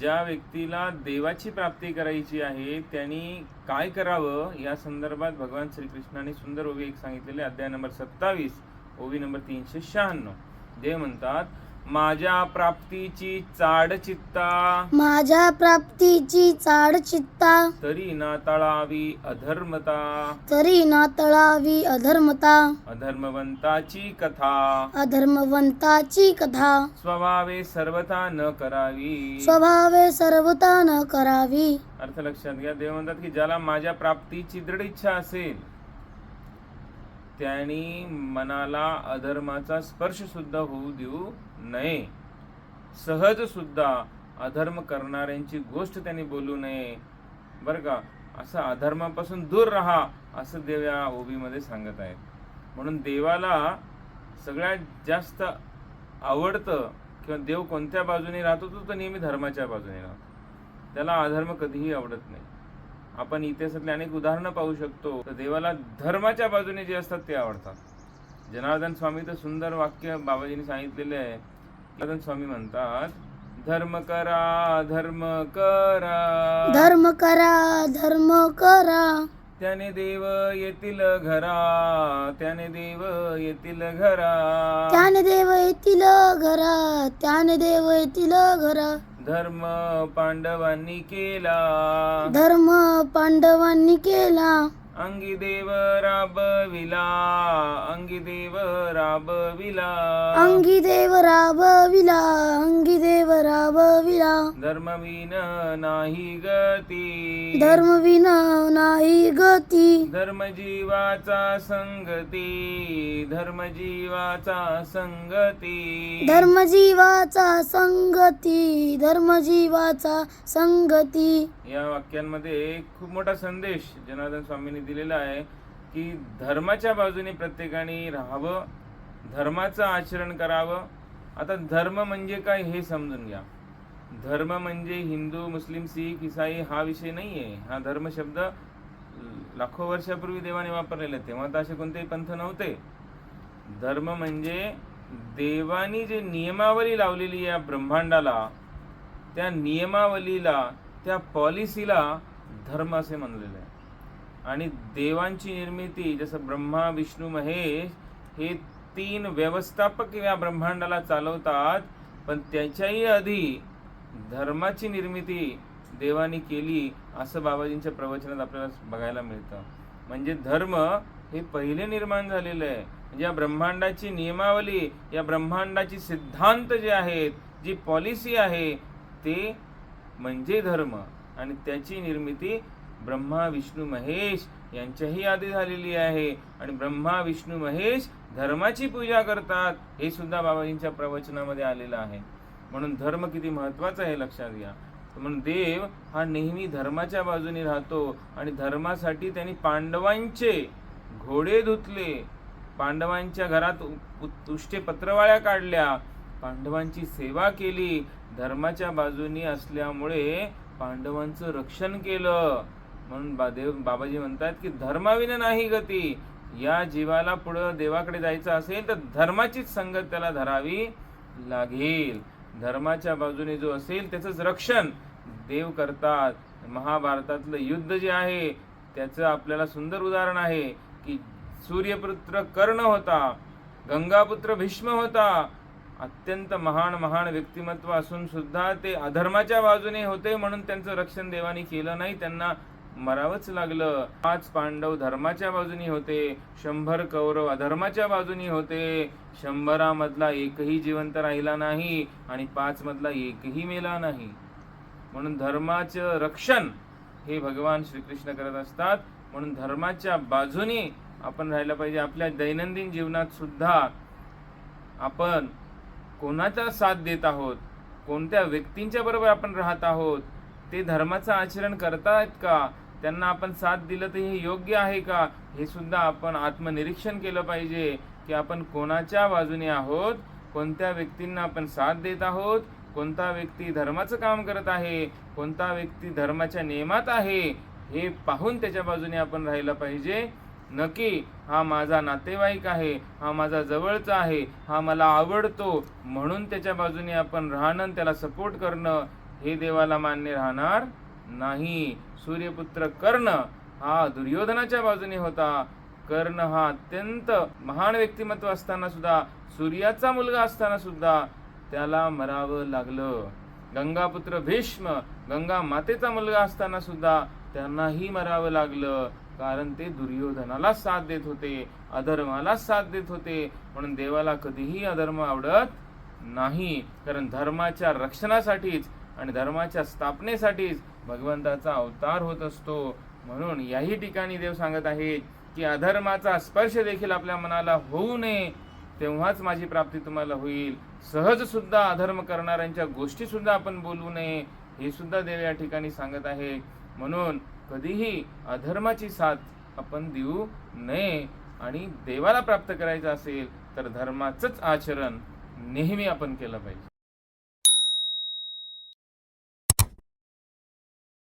ज्या व्यक्तीला देवाची प्राप्ती करायची आहे त्यांनी काय करावं? या संदर्भात भगवान श्रीकृष्णाने सुंदर ओवी एक सांगितलेले अध्याय नंबर सत्तावीस ओवी नंबर तीनशे शहाण्णव. देव म्हणतात माझ्या प्राप्तीची चाड चित्ता. माझ्या प्राप्तीची चाड चित्ता. तरी ना तळावी अधर्मता. तरी ना तळावी अधर्मता. अधर्मवंताची कथा. अधर्मवंताची कथा. स्वभावे सर्वथा न करावी. स्वभावे सर्वता न करावी. अर्थ लक्षात घ्या. देव म्हणतात की ज्याला माझ्या प्राप्तीची दृढ इच्छा असेल त्यांनी मनाला अधर्माचा स्पर्श सुद्धा होऊ देऊ नये सहज सुद्धा अधर्म करणाऱ्यांची गोष्ट त्यांनी बोलू नये. बरं का? असं अधर्मापासून दूर राहा असं देव या ओबीमध्ये सांगत आहेत. म्हणून देवाला सगळ्यात जास्त आवडतं किंवा देव कोणत्या बाजूने राहतो तो तर नेहमी धर्माच्या बाजूने राहतो. त्याला अधर्म कधीही आवडत नाही. आपण इतिहासातले अनेक उदाहरणं पाहू शकतो. तर देवाला धर्माच्या बाजूने जे असतात ते आवडतात. जनार्दन स्वामी तर सुंदर वाक्य बाबाजींनी सांगितलेले आहे. जनार्दन स्वामी म्हणतात धर्म करा धर्म करा. धर्म करा धर्म करा. त्याने देव येतील घरा त्याने देव येतील घरा. त्याने देव येतील घरा त्याने देव येतील घरा. धर्म पांडवांनी केला. धर्म पांडवांनी केला. अंगी देव राबविला अंगी देव राबविला अंगी देव राबविला अंगी देव राबविला धर्मविन नाही गती। धर्मविन नाही गती। धर्मजीवाचा संगती धर्मजीवाचा संगती। धर्मजीवाचा संगती धर्मजीवाचा संगती। या वाक्यांमध्ये खूप मोठा संदेश जनार्दन स्वामींनी दिलेलं आहे की धर्माच्या बाजूने प्रत्येकाने राहावं धर्माचं आचरण करावं. आता धर्म म्हणजे काय हे समजून घ्या. धर्म म्हणजे हिंदू मुस्लिम सिख इसाई हा विषय नाही आहे हा धर्म शब्द लाखो वर्षापूर्वी देवाने वापरलेला तेव्हा तर असे कोणतेही पंथ नव्हते. धर्म म्हणजे देवानी जे नियमावली लावलेली या ब्रह्मांडाला त्या नियमावलीला त्या पॉलिसीला धर्म असे म्हणलेलं आहे. आणि देवांची निर्मिती जसं ब्रह्मा विष्णू महेश हे तीन व्यवस्थापक या ब्रह्मांडाला चालवतात. पण त्याच्याही आधी धर्माची निर्मिती देवानी केली असं बाबाजींच्या प्रवचनात आपल्याला बघायला मिळतं. म्हणजे धर्म हे पहिले निर्माण झालेलं आहे. म्हणजे या ब्रह्मांडाची नियमावली या ब्रह्मांडाची सिद्धांत जे आहेत जी पॉलिसी आहे ते म्हणजे धर्म. आणि त्याची निर्मिती ब्रह्मा विष्णू महेश यांच्याही आधी झालेली आहे. आणि ब्रह्मा विष्णू महेश धर्माची पूजा करतात. हे सुद्धा बाबाजींच्या प्रवचनामध्ये आलेलं आहे. म्हणून धर्म किती महत्त्वाचा आहे लक्षात घ्या. म्हणून देव हा नेहमी धर्माच्या बाजूने राहतो आणि धर्मासाठी त्यांनी पांडवांचे घोडे धुतले. पांडवांच्या घरात उ- उष्टे पत्रवाळ्या काढल्या. पांडवांची सेवा केली. धर्माच्या बाजूनी असल्यामुळे पांडवांचं रक्षण केलं. म्हणून बा देव बाबाजी म्हणतात की धर्माविन नाही गती. या जीवाला पुढं देवाकडे जायचं असेल तर धर्माचीच संगत त्याला धरावी लागेल. धर्माच्या बाजूने जो असेल त्याचंच रक्षण देव करतात. महाभारतातलं युद्ध जे आहे त्याचं आपल्याला सुंदर उदाहरण आहे की सूर्यपुत्र कर्ण होता गंगापुत्र भीष्म होता. अत्यंत महान महान व्यक्तिमत्व असून सुद्धा ते अधर्माच्या बाजूने होते म्हणून त्यांचं रक्षण देवाने केलं नाही. त्यांना मरावंच लागलं. पाच पांडव धर्माच्या बाजूनी होते शंभर कौरव अधर्माच्या बाजूनी होते. शंभरामधला एकही जिवंत राहिला नाही आणि पाच मधला एकही मेला नाही. म्हणून धर्माचं रक्षण हे भगवान श्रीकृष्ण करत असतात. म्हणून धर्माच्या बाजूने आपण राहिलं पाहिजे. आपल्या दैनंदिन जीवनात सुद्धा आपण कोणाचा साथ देत आहोत? कोणत्या व्यक्तींच्या बरोबर आपण राहत आहोत? ते धर्माचं आचरण करतायत का? त्यांना आपण साथ दिलं तर हे योग्य आहे का? हे सुद्धा आपण आत्मनिरीक्षण केलं पाहिजे की आपण कोणाच्या बाजूने आहोत? कोणत्या व्यक्तींना आपण साथ देत आहोत? कोणता व्यक्ती धर्माचं काम करत आहे? कोणता व्यक्ती धर्माच्या नियमात आहे? हे पाहून त्याच्या बाजूने आपण राहिलं पाहिजे. नक्की हा माझा नातेवाईक आहे हा माझा जवळचा आहे हा मला आवडतो म्हणून त्याच्या बाजूने आपण राहणं त्याला सपोर्ट करणं हे देवाला मान्य राहणार नाही. सूर्यपुत्र कर्ण हा दुर्योधनाच्या बाजूने होता. कर्ण हा अत्यंत महान व्यक्तिमत्व असताना सुद्धा सूर्याचा मुलगा असताना सुद्धा त्याला मरावं लागलं. गंगापुत्र भीष्म गंगा मातेचा मुलगा असताना सुद्धा त्यांनाही मरावं लागलं. कारण ते दुर्योधनाला साथ देत होते अधर्माला साथ देत होते. म्हणून देवाला कधीही अधर्म आवडत नाही. कारण धर्माच्या रक्षणासाठीच आणि धर्माच्या स्थापनेसाठीच भगवंताचा अवतार होत असतो. म्हणून याही ठिकाणी देव सांगत आहेत की अधर्माचा स्पर्श देखील आपल्या मनाला होऊ नये तेव्हाच माझी प्राप्ती तुम्हाला होईल. सहज सुद्धा अधर्म करणाऱ्यांच्या गोष्टी सुद्धा आपण बोलू नये. हे सुद्धा देव या ठिकाणी सांगत आहे. म्हणून कधीही अधर्माची साथ आपण देऊ नये आणि देवाला प्राप्त करायचं असेल तर धर्माचंच आचरण नेहमी आपण केलं पाहिजे.